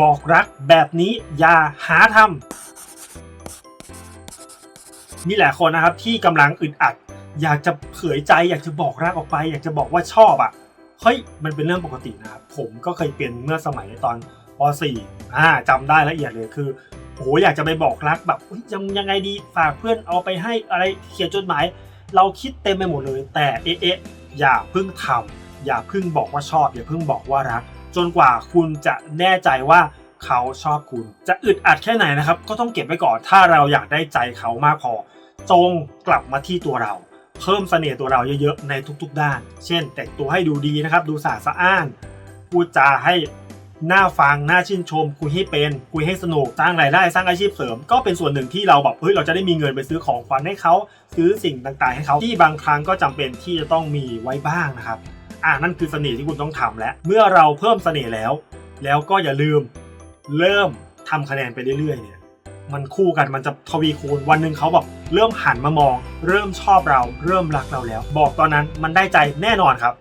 บอกรักแบบนี้อย่าหาทำมีหลายคนนะครับที่กำลังอึดอัด อยากจะเผยใจ อยากจะบอกรักออกไป อยากจะบอกว่าชอบอะเฮ้ยมันเป็นเรื่องปกตินะครับผมก็เคยเป็นเมื่อสมัยตอนป .4 อ่าจำได้ละเอียดเลยคือโอ้โหอยากจะไปบอกรักแบบยังยังไงดีฝากเพื่อนเอาไปให้อะไรเขียนจดหมาย เราคิดเต็มไปหมดเลย แต่เอ๊ะเอ๊ะอย่าเพิ่งทำอย่าเพิ่งบอกว่าชอบ อย่าเพิ่งบอกว่ารัก จนกว่าคุณจะแน่ใจว่าเขาชอบคุณ จะอึดอัดแค่ไหนนะครับ ก็ต้องเก็บไว้ก่อนถ้าเราอยากได้ใจเขามากพอ จงกลับมาที่ตัวเรา เพิ่มเสน่ห์ตัวเราเยอะๆในทุกๆ ด้าน เช่น แต่งตัวให้ดูดีนะครับ ดูสะอาดสะอ้านพูดจาให้หน่าฟังหน่าชื่นชม คุยให้เป็น คุยให้สนุกสร้างรายได้สร้างอาชีพเสริม ก็เป็นส่วนหนึ่งที่เราแบบเฮ้ยเราจะได้มีเงินไปซื้อของขวัญให้เขา ซื้อสิ่งต่างๆ ให้เขาที่บางครั้งก็จำเป็นที่จะต้องมีไว้บ้างนะครับ อะนั่นคือเสน่ห์ที่คุณต้องทำแล้ว เมื่อเราเพิ่มเสน่ห์แล้ว แล้วก็อย่าลืมเริ่มทำคะแนนไปเรื่อยๆเนี่ยมันคู่กันมันจะทวีคูณวันหนึ่งเขาแบบเริ่มหันมามอง เริ่มชอบเรา เริ่มรักเราแล้ว บอกตอนนั้นมันได้ใจแน่นอนครับ